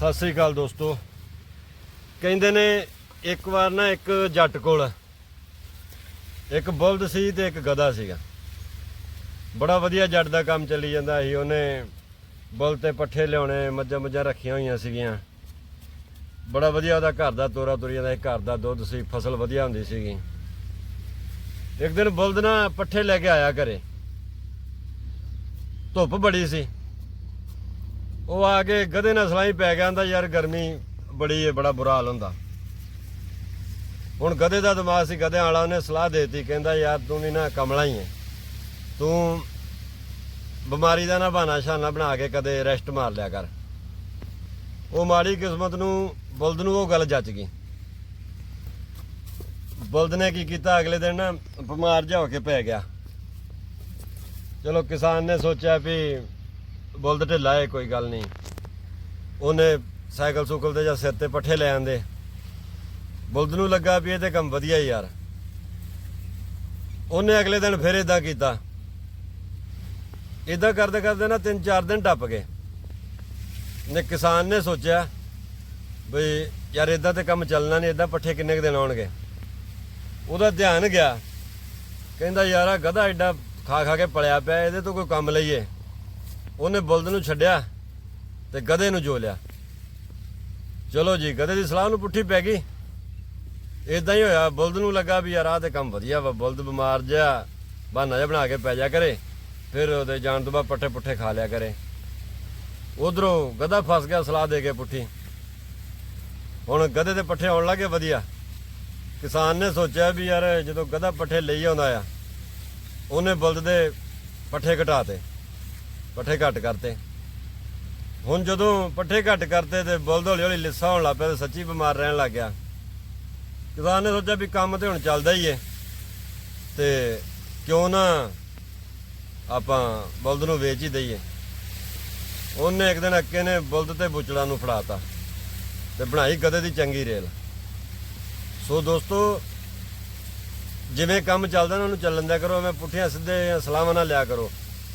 ਸਤਿ ਸ੍ਰੀ ਅਕਾਲ ਦੋਸਤੋ। ਕਹਿੰਦੇ ਨੇ ਇੱਕ ਵਾਰ ਨਾ ਇੱਕ ਜੱਟ ਕੋਲ, ਇੱਕ ਬੁਲਦ ਸੀ ਤੇ ਇੱਕ ਗਧਾ ਸੀਗਾ। ਬੜਾ ਵਧੀਆ ਜੱਟ ਦਾ ਕੰਮ ਚੱਲੀ ਜਾਂਦਾ ਸੀ। ਉਹਨੇ ਬੁਲਦ ਤੇ ਪੱਠੇ ਲਿਆਉਣੇ, ਮੱਝਾਂ ਮੱਝਾਂ ਰੱਖੀਆਂ ਹੋਈਆਂ ਸੀਗੀਆਂ। ਬੜਾ ਵਧੀਆ ਉਹਦਾ ਘਰ ਦਾ ਤੋਰਾ ਤੁਰੀ ਜਾਂਦਾ ਸੀ ਘਰ ਦਾ ਦੁੱਧ ਸੀ, ਫਸਲ ਵਧੀਆ ਹੁੰਦੀ ਸੀਗੀ। ਇੱਕ ਦਿਨ ਬੁਲਦ ਨਾ ਪੱਠੇ ਲੈ ਕੇ ਆਇਆ ਘਰੇ। ਧੁੱਪ ਬੜੀ ਸੀ। ਉਹ ਆ ਕੇ ਗਧੇ ਨਾਲ ਸਲਾਈ ਪੈ ਗਿਆ ਹੁੰਦਾ, ਯਾਰ ਗਰਮੀ ਬੜੀ ਹੈ ਬੜਾ ਬੁਰਾ ਹਾਲ ਹੁੰਦਾ। ਹੁਣ ਗਧੇ ਦਾ ਦਿਮਾਗ ਸੀ, ਗਧਿਆਂ ਵਾਲਾ ਉਹਨੇ ਸਲਾਹ ਦੇਤੀ, ਕਹਿੰਦਾ, ਯਾਰ ਤੂੰ ਵੀ ਨਾ ਕਮਲਾ ਹੀ ਹੈ ਤੂੰ ਬਿਮਾਰੀ ਦਾ ਨਾ ਬਹਾਨਾ ਸ਼ਾਨਾ ਬਣਾ ਕੇ ਕਦੇ ਰੈਸਟ ਮਾਰ ਲਿਆ ਕਰ। ਉਹ ਮਾੜੀ ਕਿਸਮਤ ਨੂੰ, ਬੁਲਦ ਨੂੰ ਉਹ ਗੱਲ ਜੱਜ ਗਈ। ਬੁਲਦ ਨੇ ਕੀ ਕੀਤਾ, ਅਗਲੇ ਦਿਨ ਨਾ ਬਿਮਾਰ ਜਾ ਹੋ ਕੇ ਪੈ ਗਿਆ। ਚਲੋ ਕਿਸਾਨ ਨੇ ਸੋਚਿਆ ਵੀ ਬੁਲਦ ਢਿੱਲਾ ਹੈ ਕੋਈ ਗੱਲ ਨਹੀਂ। ਉਹਨੇ ਸਾਈਕਲ ਸੁਕਲ ਤੇ ਜਾਂ ਸਿਰ ਤੇ ਪੱਠੇ ਲੈ ਆਂਦੇ। ਬੁਲਦ ਨੂੰ ਲੱਗਾ ਵੀ ਇਹ ਤੇ ਕੰਮ ਵਧੀਆ ਹੀ ਯਾਰ। ਉਹਨੇ ਅਗਲੇ ਦਿਨ ਫਿਰ ਇਦਾਂ ਕੀਤਾ। ਇਦਾਂ ਕਰਦੇ ਕਰਦੇ ਨਾ ਤਿੰਨ ਚਾਰ ਦਿਨ ਟੱਪ ਗਏ। ਨੇ ਕਿਸਾਨ ਨੇ ਸੋਚਿਆ ਬਈ ਯਾਰ ਇਦਾਂ ਤੇ ਕੰਮ ਚੱਲਣਾ ਨਹੀਂ ਇਦਾਂ ਪੱਠੇ ਕਿੰਨੇ ਕੁ ਦਿਨ ਆਉਣਗੇ। ਉਹਦਾ ਧਿਆਨ ਗਿਆ। ਕਹਿੰਦਾ ਯਾਰ ਗਧਾ ਐਡਾ ਖਾ ਖਾ ਕੇ ਪਲਿਆ ਪਿਆ, ਇਹਦੇ ਤੋਂ ਕੋਈ ਕੰਮ ਲਈਏ। ਉਹਨੇ ਬੁਲਦ ਨੂੰ ਛੱਡਿਆ ਤੇ ਗਧੇ ਨੂੰ ਜੋ ਲਿਆ। ਚਲੋ ਜੀ, ਗਧੇ ਦੀ ਸਲਾਹ ਨੂੰ ਪੁੱਠੀ ਪੈ ਗਈ। ਇਦਾਂ ਹੀ ਹੋਇਆ, ਬੁਲਦ ਨੂੰ ਲੱਗਾ ਵੀ ਯਾਰ ਆਹ ਤੇ ਕੰਮ ਵਧੀਆ ਵਾ, ਬੁਲਦ ਬਿਮਾਰ ਜਿਹਾ, ਬਹਾਨਾ ਜਿਹਾ ਬਣਾ ਕੇ ਪੈ ਜਾ ਕਰੇ, ਫਿਰ ਉਹਦੇ ਜਾਣ ਤੋਂ ਬਾਅਦ ਪੱਠੇ ਪੁੱਠੇ ਖਾ ਲਿਆ ਕਰੇ। ਉਧਰੋਂ ਗਧਾ ਫਸ ਗਿਆ, ਸਲਾਹ ਦੇ ਕੇ ਪੁੱਠੀ। ਹੁਣ ਗਧੇ ਦੇ ਪੱਠੇ ਆਉਣ ਲੱਗੇ ਵਧੀਆ। ਕਿਸਾਨ ਨੇ ਸੋਚਿਆ ਵੀ ਯਾਰ ਜਦੋਂ ਗਧਾ ਪੱਠੇ ਲਈ ਆਉਂਦਾ ਆ, ਉਹਨੇ ਬੁਲਦ ਦੇ ਪੱਠੇ ਘਟਾਤੇ ਪੱਠੇ ਘੱਟ ਕਰਤੇ। ਹੁਣ ਜਦੋਂ ਪੱਠੇ ਘੱਟ ਕਰਤੇ ਤੇ ਬੁਲਦ ਹੌਲੀ ਹੌਲੀ ਲਿੱਸਾ ਹੋਣ ਲੱਗ ਪਿਆ ਤੇ ਸੱਚੀ ਬਿਮਾਰ ਰਹਿਣ ਲੱਗ ਗਿਆ। ਕਿਸਾਨ ਨੇ ਸੋਚਿਆ ਵੀ ਕੰਮ ਤੇ ਹੁਣ ਚੱਲਦਾ ਹੀ ਏ। ਤੇ ਕਿਉਂ ਨਾ ਆਪਾਂ ਬੁਲਦ ਨੂੰ ਵੇਚ ਹੀ ਦਈਏ। ਉਹਨੇ ਇੱਕ ਦਿਨ ਅੱਕੇ ਨੇ ਬੁਲਦ ਤੇ ਬੁਚੜਾ ਨੂੰ ਫੜਾਤਾ ਤੇ ਬਣਾਈ ਗਧੇ ਦੀ ਚੰਗੀ ਰੇਲ। ਸੋ ਦੋਸਤੋ, ਜਿਵੇਂ ਕੰਮ ਚੱਲਦਾ ਨਾ ਉਹਨੂੰ ਚੱਲਣ ਦਿਆ ਕਰੋ, ਐਵੇਂ ਪੁੱਠੀਆਂ ਸਿੱਧੇ ਸਲਾਹਾਂ ਨਾ ਲਿਆ ਕਰੋ।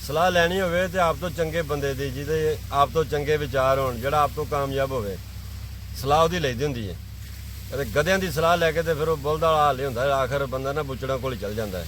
ਸਲਾਹ ਲੈਣੀ ਹੋਵੇ ਤੇ ਆਪ ਤੋਂ ਚੰਗੇ ਬੰਦੇ ਦੀ, ਜਿਹਦੇ ਆਪ ਤੋਂ ਚੰਗੇ ਵਿਚਾਰ ਹੋਣ, ਜਿਹੜਾ ਆਪ ਤੋਂ ਕਾਮਯਾਬ ਹੋਵੇ, ਸਲਾਹ ਉਹਦੀ ਲਈਦੀ ਹੁੰਦੀ ਹੈ ਕਦੇ ਗਧਿਆਂ ਦੀ ਸਲਾਹ ਲੈ ਕੇ ਤੇ ਫਿਰ ਉਹ ਬੁਲਦ ਹਾਲ ਹੀ ਹੁੰਦਾ ਹੈ। ਆਖਰ ਬੰਦਾ ਨਾ ਬੁੱਚੜਾਂ ਕੋਲ ਹੀ ਚੱਲ ਜਾਂਦਾ ਹੈ